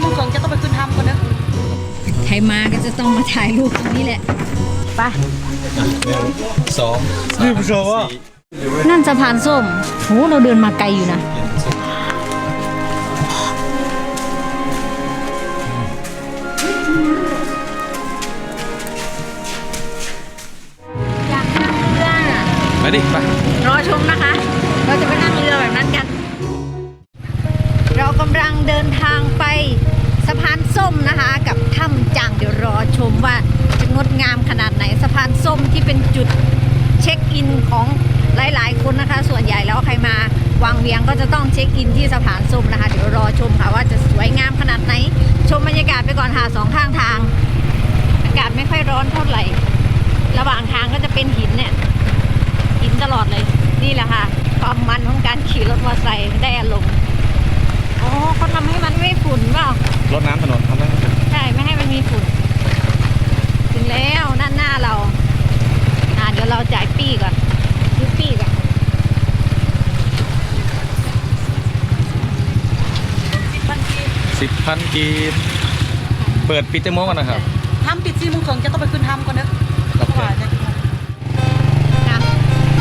โมงครึ่งจะต้องไปขึ้นถ้ำก่อนนะใครมาก็จะต้องมาถ่ายรูปตรงนี้แหละไปสองนี่ผู้ชมว่านั่นสะพานส้มโหเราเดินมาไกลอยู่นะ เป็นหินเนี่ยหินตลอดเลย นี่แหละค่ะ ความมันของการขี่รถมอเตอร์ไซค์ได้อารมณ์อ๋อเขาทำให้มันไม่ฝุ่นเปล่ารถน้ำถนนทำได้ใช่ไม่ให้มันมีฝุ่น ถึงแล้วด้านหน้าเราอ่าเดี๋ยวเราจ่ายปี้ก่อนซื้อปี้ก่อนสิบพันกีบเปิดปิดเต็มโมงกันนะครับถ้ำปิดสี่โมงครึ่งจะต้องไปขึ้นถ้ำก่อนนะโอเคว่าจะนะ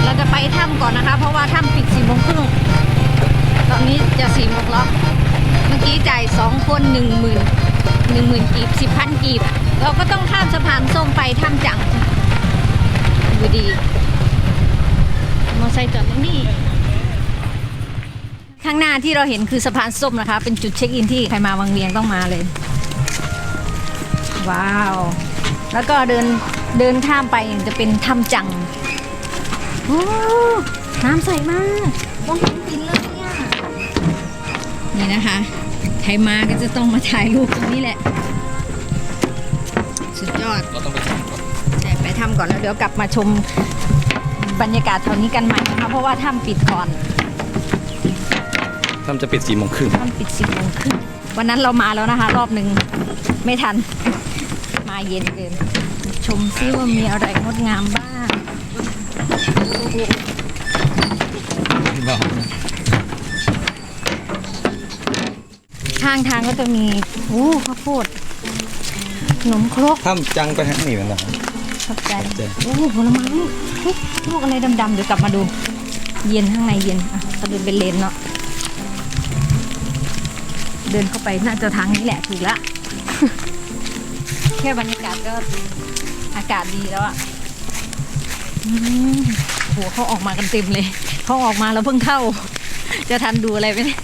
เราจะไปถ้ำก่อนนะคะ เพราะว่าถ้ำปิดสี่โมงครึ่งตอนนี้จะสี่โมงแล้วเมื่อกี้จ่ายสองคนหนึ่งหมื่นหนึ่งหมื่นกีบสิบพันกีบเราก็ต้องข้ามสะพานส้มไปถ้ำจังดูดีมอไซค์จอดตรงนี้ ข้างหน้าที่เราเห็นคือสะพานส้มนะคะ เป็นจุดเช็คอินที่ใครมาวังเวียงต้องมาเลย ว้าว แล้วก็เดินเดินข้ามไปจะเป็นถ้ำจัง โอ้น้ำใสมากมองเห็นปินเลยเนี่ยนี่นะคะ ใครมาก็จะต้องมาถ่ายรูปตรงนี้แหละ สุดยอดเราต้องไปทำก่อนใช่ไปทำก่อนแล้วเดี๋ยวกลับมาชมบรรยากาศแถวนี้กันใหม่นะคะเพราะว่าถ้ำปิดก่อนทำจะปิดสี่โมงครึ่งถ้ำปิดสิบโมงครึ่งวันนั้นเรามาแล้วนะคะ รอบหนึ่งไม่ทัน มาเย็นเกินชมซิว่ามีอะไรงดงามบ้าง ข้างทางก็จะมีโอ้ข้าวโพดขนมครกทำจังไปทางนี้มันนะครับขอบใจขอบใจ โอ้ผลไม้เฮ้ยพวกอะไรดำๆเดี๋ยวกลับมาดู เย็นข้างในเย็นอะก็เดินเป็นเลนเนาะเดินเข้าไปน่าจะทางนี้แหละถูกละ แค่บรรยากาศก็อากาศดีแล้วอะอืมโอ้โหเขาออกมากันเต็มเลย เขาออกมาแล้วเพิ่งเข้า จะทันดูอะไรไหมเนี่ย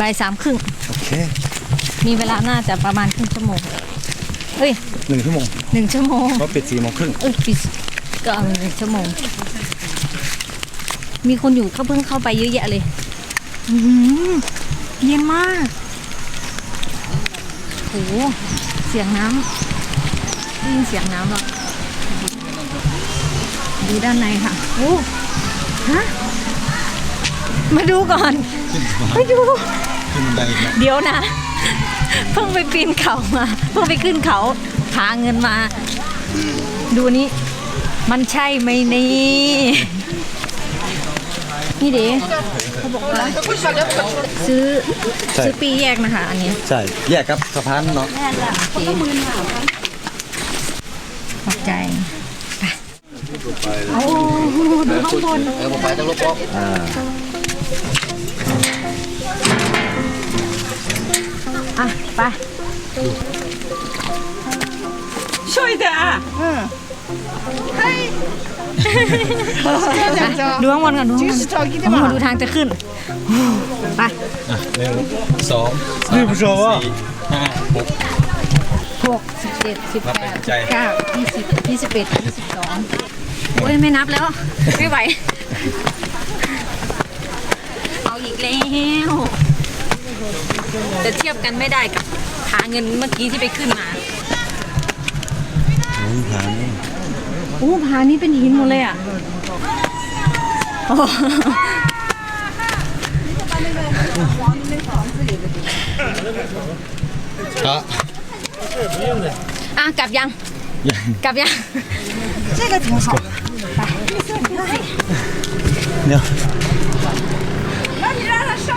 บ่ายสามครึ่ง โอเค มีเวลาน่าจะประมาณครึ่งชั่วโมงเฮ้ยหนึ่งชั่วโมงหนึ่งชั่วโมงเพราะปิดสี่โมงครึ่งเออปิดก็เอาหนึ่งชั่วโมง มีคนอยู่เขาเพิ่งเข้าไปเยอะแยะเลยอือหือเย็นมากโหเสียงน้ำได้ยินเสียงน้ำหรอ ดูด้านในค่ะโอ้ฮะมาดูก่อนไปดูขึ้นบันไดอีกนะเดี๋ยวนะ เพิ่งไปปีนเขามา เพิ่งไปขึ้นเขาหาเงินมา ดูนี้ มันใช่ไหมนี่นี่เด้เขาบอกว่าซื้อซื้อปีแยกนะคะ อันนี้ใช่แยกครับสะพานเนาะโอเคขอบใจ ไปโอ้ดูข้างบนเออผมไปต้องลบล็อกอ่าอะไป ช่วยเถอะอะดูข้างบนก่อนดูข้างบนข้างบนดูทางจะขึ้น ไปอะหนึ่งสองสามนี่ผู้ชมว่าสี่ห้าหกหกสิบเจ็ดสิบแปดเก้ายี่สิบยี่สิบเอ็ดยี่สิบสอง โอ้ยไม่นับแล้ว ไม่ไหว เอาอีกแล้วจะเทียบกันไม่ได้กับหาเงินเมื่อกี้ที่ไปขึ้นมา โอ้ยหานี่ โอ้ผานี้เป็นหินหมดเลยอ่ะโอ้ ก็ อ่ะกลับยัง ยัง กลับยัง 这个挺好。 เดี๋ยว 那你让他上，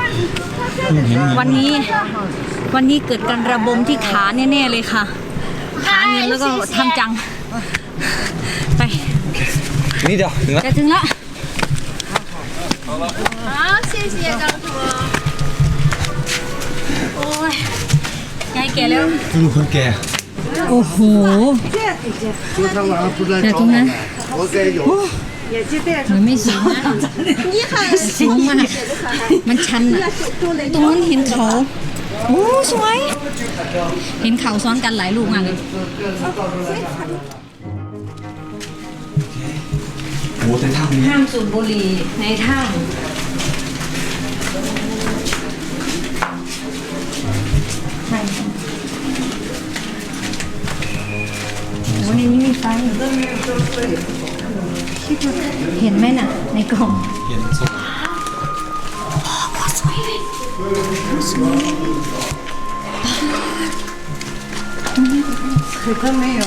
他 วันนี้ วันนี้เกิดการระบมที่ขาแน่ๆเลยค่ะ หาเงินแล้วก็ทำจัง ไป นี่เดียวถึงแล้ว จะถึงแล้ว 好，谢谢张叔。 โอ้ยยายแก่แล้ว ดูคนแก่ โอ้โหเดี๋ยวตรงนั้น มันไม่สูงนะสูงมาก มันชันอะตรงนั้นเห็นเขาโอ้สวย เห็นเขาซ้อนกันหลายลูกมากเลยโอ้แต่ถ้ำนี้ห้ามสูบบุหรี่ในถ้ำโอ้ในนี้มีไฟ เห็นไหมน่ะ ในกล่อง เห็นศพ สวยเลย没有，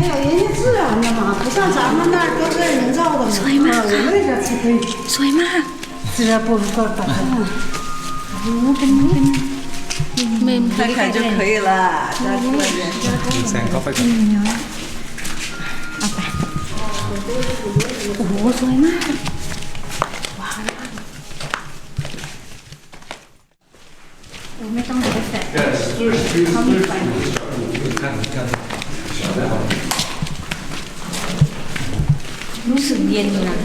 人家自然的嘛，不像咱们那儿都是人造的嘛。สวยมาก 我们这才可以 สวยมาก 自然不不不。 โอ้เป็นเป็นเมม 看看就可以了，拿出来点。 ดูแสงเข้าไปก่อน เอาไป โอ้โหสวยมาก ว้าวโอ้ไม่ต้องเด็ดแต่เขามีไฟรู้สึกเย็นอยู่นะ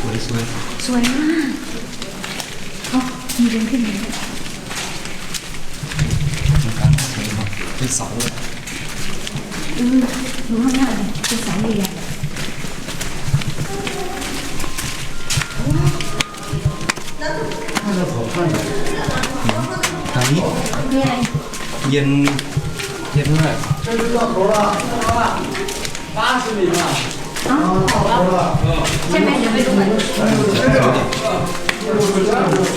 สวยสวยสวยมากอ๋อมีเดินขึ้นไหม วยมากเป็นเสาเลย อือดูข้างหน้าเลยเป็นสายใหญ่ ทางนี้ ๆคืออะไร เย็นเย็นมาก ใช่ไหมเดี๋ยวไปดูกัน 啊，有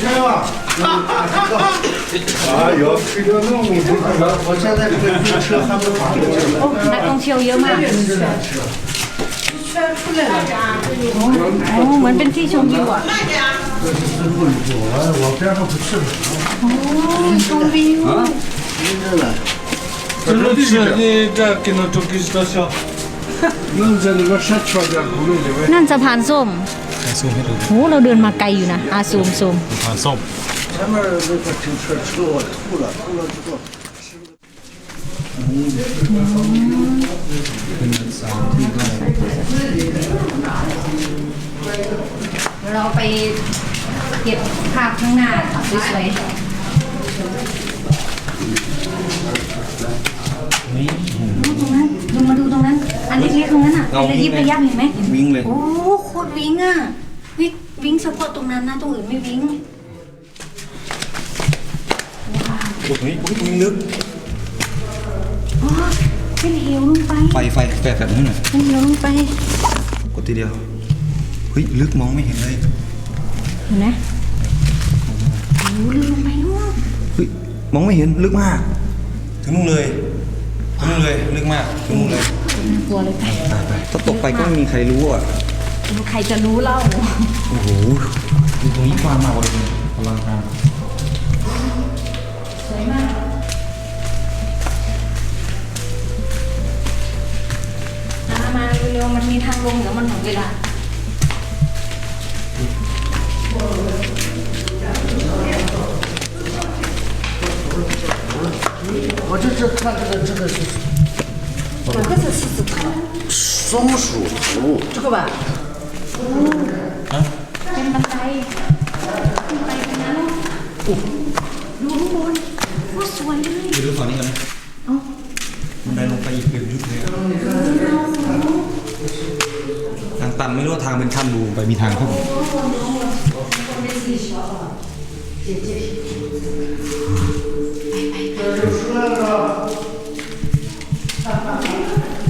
这个 아, 옆필요는 뭐, 어차피 그 추락하면 바로 오잖아 요. นักท่องเที่ยวเยอะมาก โอ้เหมือนเป็นที่ชมวิวอะ 와, 와피아노 붙 여. ชมวิว Wróćcie, nie takie no to kiedyś to się... 눈자는 거? นั่นสะพานส้ม ซูมให้ดูโหเราเดินมาไกลอยู่นะอาซูมซูมะพานส้ม 前面那个停车车我吐了，吐了之后。 เราไปเก็บภาพข้างหน้าสวย นี่ ๆตรงนั้นลงมาดูตรงนั้น อันเล็กๆตรงนั้นอ่ะเป็นระยิบระยับเห็นไหม วิ่งเลย โอ้โคตรวิงอ่ะวิวิงเฉพาะตรงนั้นนะตรงอื่นไม่วิง อ้โหโอ้ยตรงนี้ลึกอ๋อเป็นเหวลงไปไฟไฟแฟแบบนี้หน่อยเป็นเหวลงไป กดทีเดียวเฮ้ยลึกมองไม่เห็นเลยเห็นไหมโอ้ลืมลงไปนู่นเฮ้ยมองไม่เห็นลึกมาก ถึงนู่นเลยถึงนู่นเลยลึกมากถึงนู่นเลยน่ากลัวเลยไปไปไปถ้าตกไปก็ไม่มีใครรู้อะใครจะรู้เล่า โอ้โหดูตรงนี้กว้างมากเลยพลังงาน เร็วๆมันมีทางลงเดี๋ยวมันหมดเวลา 我这这看这个这个是这个是狮子头，松鼠头，这个吧？ เป็นบันไดขึ้นไปตรงนั้นดูข้างบนว่าสวยเลย ไปดูฝั่งนี้กันนะ เอ้า มันได้ลงไปอีกเป็นยุคเลยอะทาง ตันไม่รู้ว่าทางเป็นถ้ำดูไปมีทางขึ้น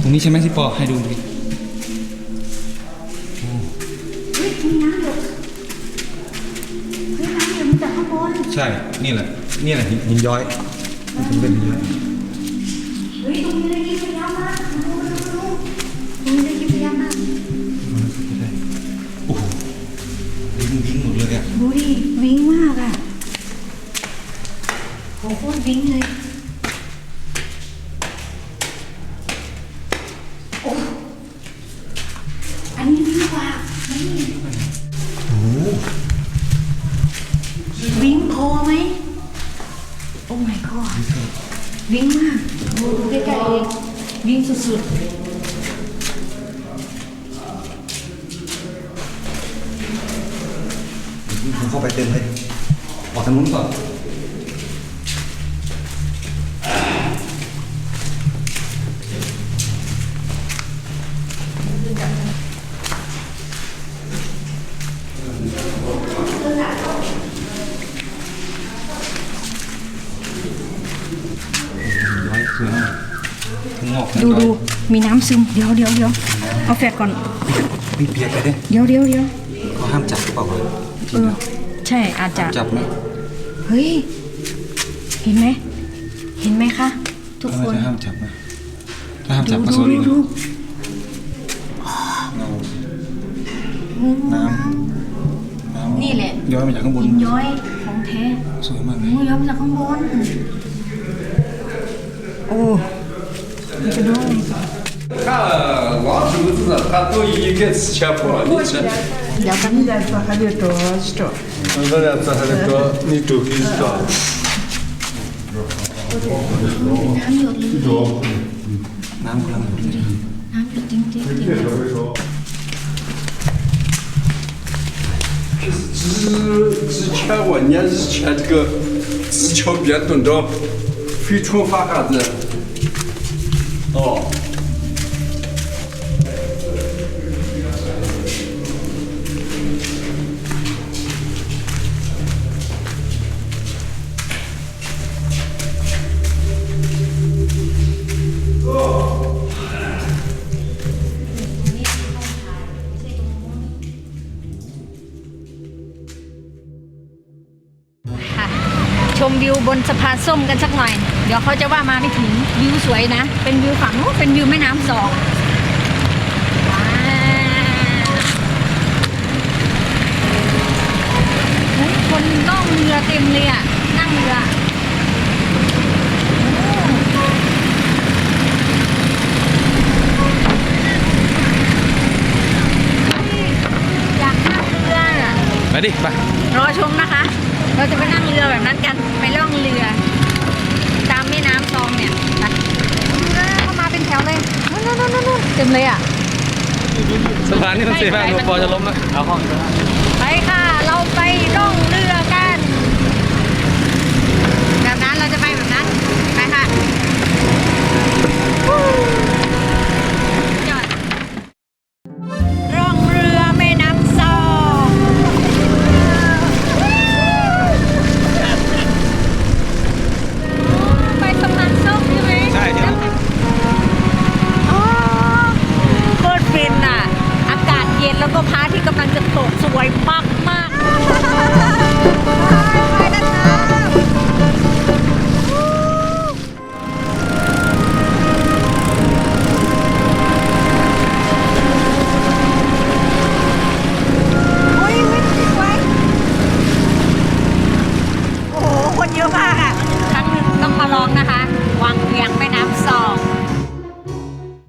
ตรงนี้ใช่ไหมที่ปอให้ดูดิเฮ้ยมีน้ำหยดเฮ้ยน้ำหยดมาจากข้างบนใช่ นี่แหละ นี่แหละหินหินย้อยมันเป็นหินย้อย วิ้งมากอะโหโคตรวิ้งเลย เข้าไปเต็มเลยออกทางนู้นก่อนร้อยสวยมากทั้งงอกทั้งดูย้อยดูมีน้ำซึม เดี๋ยวเดี๋ยวเดี๋ยวเอาแฟดก่อน มีเปียกไปด้วยเดี๋ยวเดี๋ยวเดี๋ยวเขาห้ามจับหรือเปล่าวะจเอริงอเหรอ ใช่อาจจะ จับไหม เฮ้ย เห็นไหม เห็นไหมคะ ทุก ทำไม คน จะห้ามจับนะถ้าห้ามจับ ดู มา ดู โซลิ ดู น ดู เงาน้ำน้ำ นี่แหละ ย้อยมาจากข้างบน หินย้อยของแท้ สวยมากเลย โอ้ย้อยมาจากข้างบน โอ้มันจะด้วย 看王竹子，他都一个吃全破了，你吃。 ya familia sahale to sto familia sahale to ni to ki sto nam kulam nam ting ting ting 之之前我年之前这个之前别蹲着，非常发啥子？哦。 มวิวบนสะพานส้มกันสักหน่อย เดี๋ยวเขาจะว่ามาไม่ถึงวิวสวยนะ เป็นวิวฝั่งนู้นเป็นวิวแม่น้ำสองว้าวเฮ้ยคนล่องเรือเต็มเลยอะ นั่งเรือโอ้อยากนั่งเรืออะไปดิไปรอชมนะคะ เราจะไปนั่งเรือแบบนั้นกัน ไปล่องเรือ ตามแม่น้ำซองเนี่ยไปเข้ามาเป็นแถวเลยนู่นนู่นนเต็มเลยอะ สะพานนี่มันเสียมากหนูอจะล้มแล้เอาห้องไปค่ะ เราไปล่องเรือ